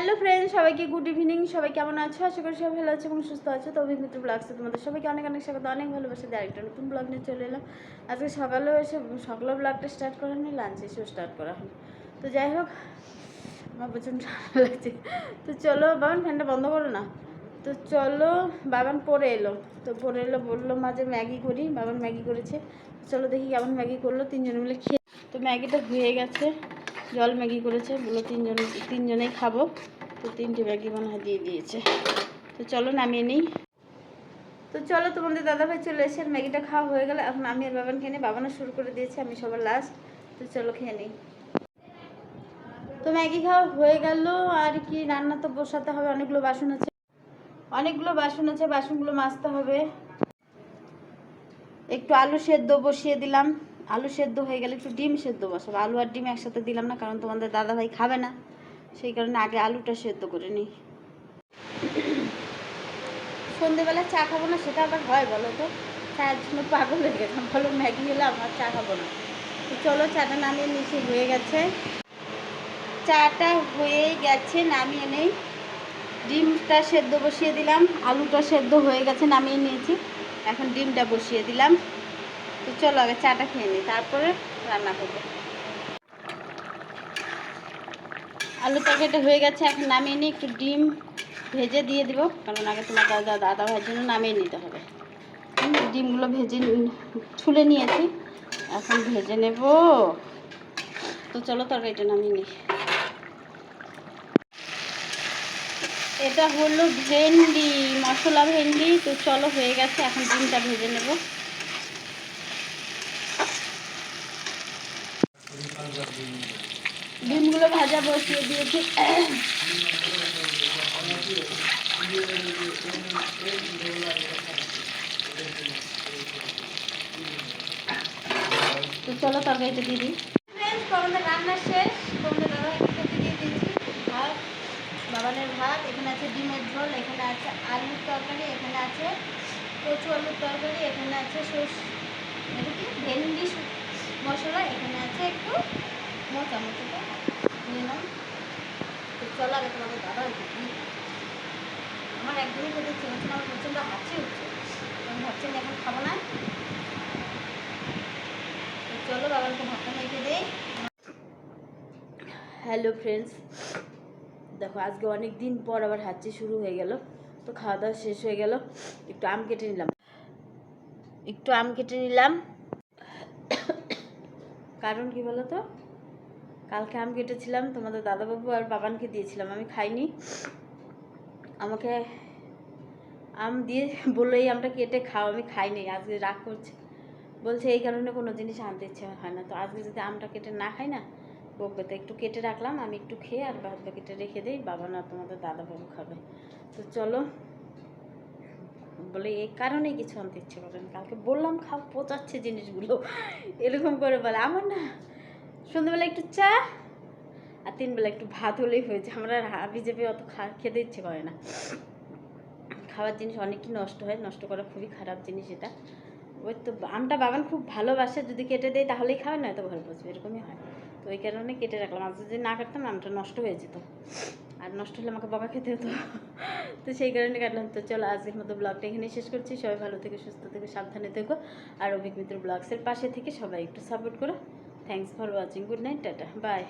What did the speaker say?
Hello friend সবাইকে good evening সবাই কেমন আছো? আশা করি সবাই ভালো আছে এবং সুস্থ আছো। তো অভিজ্ঞতা ব্লগসে তোমাদের সবাইকে অনেক অনেক স্বাগত, অনেক ভালোবাসা দিয়ে আরেকটা নতুন ব্লগ নিয়ে চলে এলাম। আজকে সকালেও এসে সকালে ব্লগটা স্টার্ট করা হয়নি লাঞ্চ এসেও স্টার্ট করা হয়নি। তো যাই হোক, আমার প্রচণ্ড লাগছে। তো চলো, বাবান ফ্যানটা বন্ধ করো না। তো চলো, বাবান পরে এলো। তো পরে এলো, বলল মাঝে ম্যাগি করি। বাবান ম্যাগি করেছে। চলো দেখি কেমন ম্যাগি করল, তিনজন মিলে খেয়ে তো ম্যাগিটা হয়ে গেছে। জল ম্যাগি করেছে বলল তিনজন তিনজনেই খাব। তো তিনটে ম্যাগি মনে হয় দিয়ে দিয়েছে। তো চলো নামিয়ে নিই। তো চলো, তোমাদের দাদাভাই চলে এসে ম্যাগিটা খাওয়া হয়ে গেলে। এখন আমি আর বাবান খেয়ে নিই। বাবানও শুরু করে দিয়েছে, আমি সবার লাস্ট তো চলো খেয়ে নিই। তো ম্যাগি খাওয়া হয়ে গেল। আর কি, রান্না তো বসাতে হবে। অনেকগুলো বাসন আছে। অনেকগুলো বাসন আছে। বাসনগুলো মাজতে হবে। একটু আলু সেদ্ধ বসিয়ে দিলাম। আলু সেদ্ধ হয়ে গেলে একটু ডিম সেদ্ধ বসাবো। আলু আর ডিম একসাথে দিলাম না, কারণ তোমাদের দাদাভাই খাবে না। সেই কারণে আগে আলুটা সেদ্ধ করে নিই। সন্ধেবেলা চা খাব না, সেটা আবার হয় বলো তো? চায়ের জন্য পাগল হয়ে গেছে। বলো, ম্যাগি হলে আমার চা খাব না। তো চলো, চাটা নামিয়ে নিচে হয়ে গেছে। চাটা হয়ে গেছে, নামিয়ে নেই। ডিমটা সেদ্ধ বসিয়ে দিলাম, আলুটা সেদ্ধ হয়ে গেছে, নামিয়ে নিয়েছি। এখন ডিমটা বসিয়ে দিলাম। তো চলো আগে চাটা খেয়ে নিই, তারপরে রান্না করব। আলু তরকারিটা হয়ে গেছে, এখন নামিয়ে নিই একটু ডিম ভেজে দিয়ে দিব, কারণ আগে তোমার দাদা দাদা ভাইয়ের জন্য নামিয়ে নিতে হবে। ডিমগুলো ভেজে ছুলে নিয়েছি, এখন ভেজে নেব। তো চলো তরকারিটা নামিয়ে নিই। এটা হলো ভেন্ডি, মশলা ভেন্ডি, তো চলো হয়ে গেছে, এখন ডিমটা ভেজে নেব। ডিমগুলো ভাজা বসিয়ে দিয়েছি। তো চলো তরকারিটা দিয়ে দিই। রান্না শেষ। দিয়ে দিয়েছি ভাত বাবানের ভাত, এখানে আছে ডিমের ঝোল, এখানে আছে আলুর তরকারি, এখানে আছে কচু আলুর তরকারি, এখানে আছে সর্ষ ভেন্ডি মশলা এখানে আছে একটু মোচা মোচাটা নিয়ে নাও। তো চলো আগে তোমাদের দাদা আমার একদমই খেতে ইচ্ছে হচ্ছে আমার প্রচণ্ড হাঁচি উঠছে। আমি ভাবছি এখন খাব না। চলো বাবাকে ভাতটা মেখে দেই। হ্যালো ফ্রেন্ডস, দেখো আজকে অনেক দিন পর আবার হাঁচি শুরু হয়ে গেল। তো খাওয়া দাওয়া শেষ হয়ে গেল। একটু আম কেটে নিলাম। একটু আম কেটে নিলাম। কারণ কি বলো তো কালকে আম কেটেছিলাম, তোমাদের দাদাবাবু আর বাবানকে দিয়েছিলাম, আমি খাইনি। আমাকে আম দিয়ে বলল, এই আমটা কেটে খাও, আমি খাইনি আজকে রাগ করছে। বলছে, এই কারণে কোনো জিনিস আনতে ইচ্ছে হয় না। তো আজকে যদি আমটা কেটে না খাই না বকবে তো একটু কেটে রাখলাম, আমি একটু খেয়ে আর বাদ বাকিটা রেখে দিই, বাবা না তোমাদের দাদাবাবু খাবে। তো চলো বলে এই কারণে কিছু আনতে ইচ্ছে করে না। কালকে বললাম, খাও, পচাচ্ছে জিনিসগুলো। এরকম করে বলে, আমার না সন্ধ্যেবেলা একটু চা আর তিনবেলা একটু ভাত হলেই হয়েছে আমরা হাবি চেপে অত খা, খেতে ইচ্ছে করে না। খাওয়ার জিনিস অনেকই নষ্ট হয়। নষ্ট করা খুবই খারাপ জিনিস এটা। ওই তো আমটা বাগান খুব ভালোবাসে, যদি কেটে দেয় তাহলেই খাবে না তো ভালো বসবে। এরকমই হয়। তো ওই কারণে কেটে রাখলাম। আজ যদি না কাটতাম, আমটা নষ্ট হয়ে যেত। আর নষ্ট হলে আমাকে বকা খেতে হতো। তো সেই কারণে কাটলাম। তো চলো আজকের মতো ব্লগটা এখানে শেষ করছি। সবাই ভালো থেকে, সুস্থ থেকে, সাবধানে থেকো। আর অভিক মিত্র ব্লগসের পাশে থেকে সবাই একটু সাপোর্ট করো। Thanks for watching good night tata. Bye